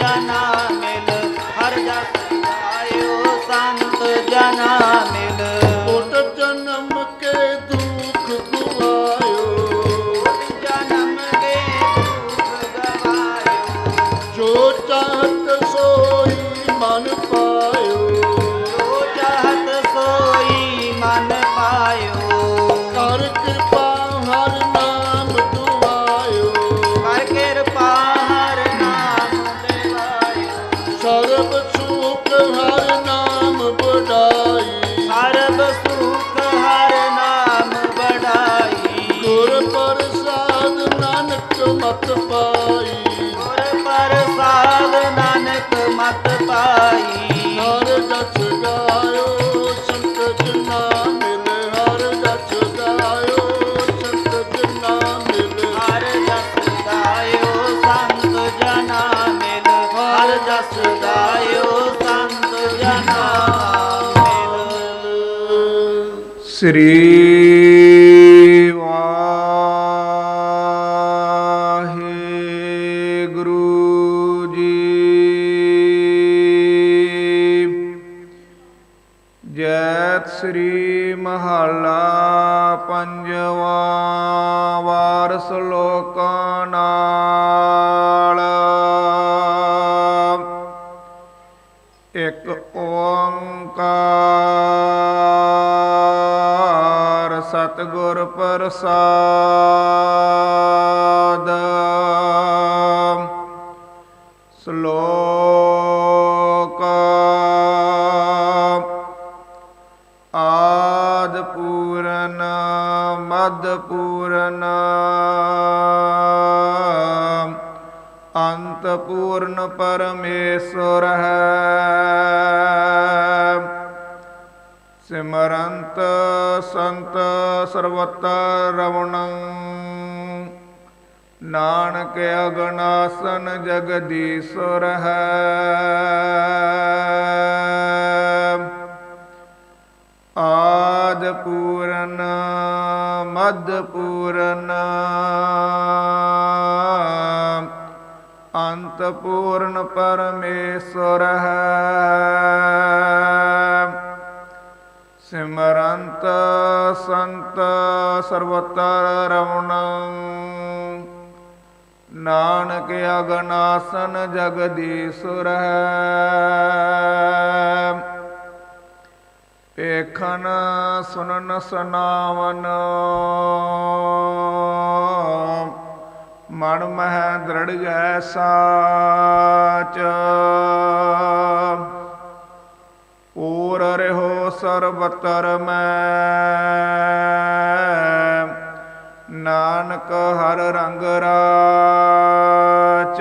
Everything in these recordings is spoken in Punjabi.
जाना ਮਤ ਪਾਈ। ਗੁਰ ਪ੍ਰਸਾਦ ਨਾਨਕ ਮਤ ਪਾਈ। ਹਰ ਜਸ ਗਾਇਓ ਸੰਤ ਜਨਾ ਮਿਲ। ਹਰ ਜਸ ਗਾਇਓ ਸੰਤ ਜਨਾ ਮਿਲ। ਹਰ ਜਸ ਗਾਇਓ ਸੰਤ ਜਨਾ ਮਿਲ। ਹਰ ਜਸ ਗਾਇਓ ਸੰਤ ਜਨਾ ਮਿਲ। ਸ੍ਰੀ ਜੀ। ਜੈਤ ਸ੍ਰੀ ਮਹੱਲਾ ਪੰਜਵਾ ਵਾਰ ਸ਼ਲੋਕਾਂ ਨਾਲ। ਇੱਕ ਓੰਕਾਰ ਸਤਿਗੁਰ ਪ੍ਰਸਾਦ। ਆਦ ਪੂਰਨ ਮਦ ਪੂਰਨ ਅੰਤ ਪੂਰਨ ਪਰਮੇਸ਼ਰ ਹੈ। ਸਿਮਰੰਤ ਸੰਤ ਸਰਵਤਰ ਰਵਣੰ, ਨਾਨਕ ਅਗਨਾਸਨ ਜਗਦੀਸ਼ਰ ਹੈ। ਆਦ ਪੂਰਨ ਮਦ ਪੂਰਨ ਅੰਤ ਪੂਰਨ ਪਰਮੇਸ਼ਰ ਹੈ। ਸਿਮਰੰਤ ਸੰਤ ਸਰਵਤਰ ਰਵਣੰ ਨਾਨਕ ਅਗਨਾਸਨ ਜਗਦੀਸ਼ੁਰ ਹੈ। ਏਖਨ ਸੁਨਨ ਸਨਾਵਨ। ਮਨ ਮਹਿ ਦ੍ਰਿੜ ਗੈ ਸਾਚ। ਪੂਰ ਰਹਿਓ ਸਰਬਤਰ ਮੈਂ। ਨਾਨਕ ਹਰ ਰੰਗ ਰਾਚ।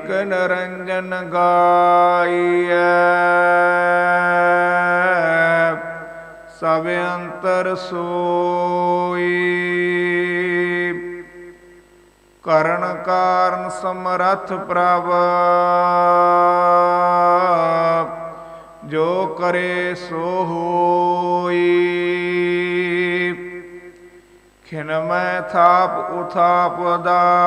ਹਰ ਨਰੰਜਨ ਗਾਈਐ। ਸਭ ਅੰਤਰ ਸੋਈ। ਕਰਨ ਕਾਰਨ ਸਮਰਥ ਪ੍ਰਭ। ਜੋ ਕਰੇ ਸੋ ਹੋਈ। ਖਿਨ ਮੈਂ ਥਾਪ ਉਥਾਪ ਦਾ।